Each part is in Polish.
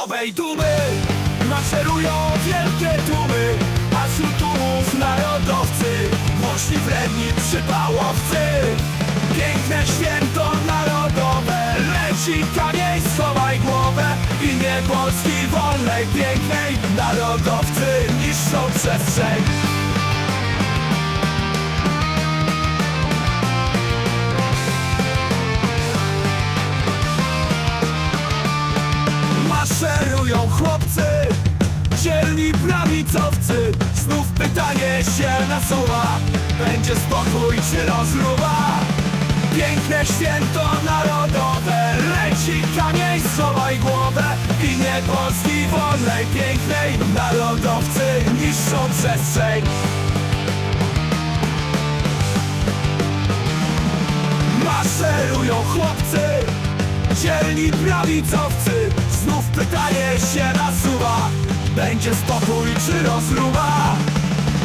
narodowej dumy Maszerują wielkie tłumy A wśród tłumów narodowcy Głośni wredni przypałowcy. Piękne święto narodowe Leci kamień, schowaj głowę imię Polski wolnej, pięknej. Narodowcy niszczą przestrzeń Maszerują chłopcy Dzielni prawicowcy. Znów pytanie się nasuwa Będzie spokój czy rozruba? Piękne święto narodowe Leci kamień, schowaj głowę W imię Polski wolnej, pięknej Narodowcy niszczą przestrzeń. Maszerują chłopcy Dzielni prawicowcy pytanie się nasuwa Będzie spokój czy rozruba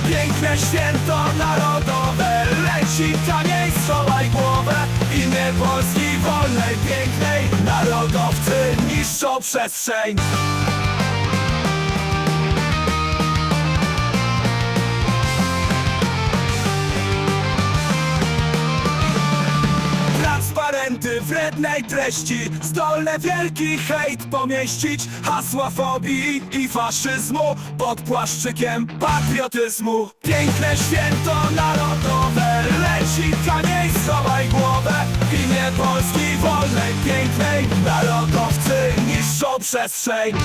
Piękne święto narodowe. Leci kamień, schowaj głowę. Imię Polski wolnej, pięknej. Narodowcy niszczą przestrzeń Transparenty wrednej treści Zdolne wielki hejt pomieścić Hasła fobii i faszyzmu Pod płaszczykiem patriotyzmu. Piękne święto narodowe Leci kamień, schowaj głowę W imię Polski wolnej, pięknej Narodowcy niszczą przestrzeń